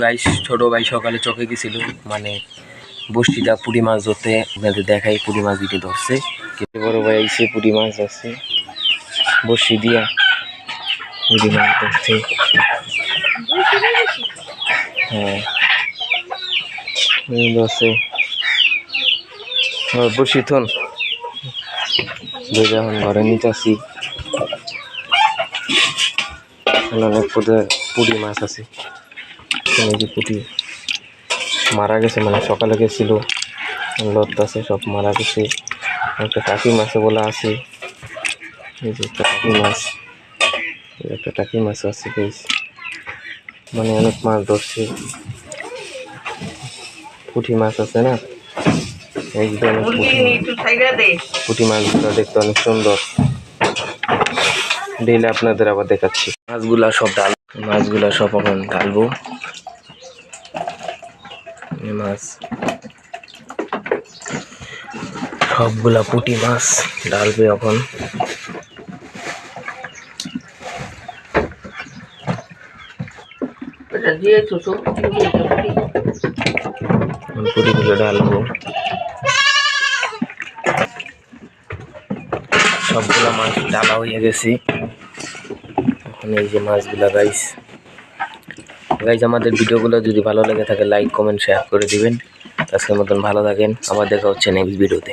Guys ছোট ভাই সকালে চকে গেছিল মানে বস্তিটা পুঁটি মাছ ধরতে আপনাদের দেখাই, পুঁটি মাছ দুটি ধরছে। বড় ভাই এসে পুঁটি মাছ ধরছে। বসি দিয়া পুঁটি মাছ ধরছে। হ্যাঁ। ধরছে। বসি, থন। ঘরে নিতে আসি অনেক মাছ আছে। এখানে যে পুঁটি মারা গেছে মানে সকালে গেছিল লত আছে সব মারা গেছে। একটা টাকি মাছে বলা আছে এই যে একটা টাকি মাছ একটা টাকি মাছ আছে বেশ। মানে অনেক মাছ ধরছে। পুঁটি মাছ আছে না? মাছ। পুঁটি মাছগুলো দেখতে অনেক সুন্দর। ডেইলি আপনাদের আবার দেখাচ্ছি। মাছগুলা সব ডাল মাছগুলা সব এখন ঢালবো মাছ। সবগুলা পুটি মাছ ডালবে এখন। পুঁটিগুলো ঢালবো সবগুলা মাছ ডালা হয়ে গেছে। এখন এই যে মাছগুলা গাইস। গাইজ আমাদের ভিডিওগুলো যদি ভালো লেগে থাকে লাইক কমেন্ট শেয়ার করে দিবেন। আজকের মতন ভালো থাকেন। আবার দেখা হচ্ছে নেক্সট ভিডিওতে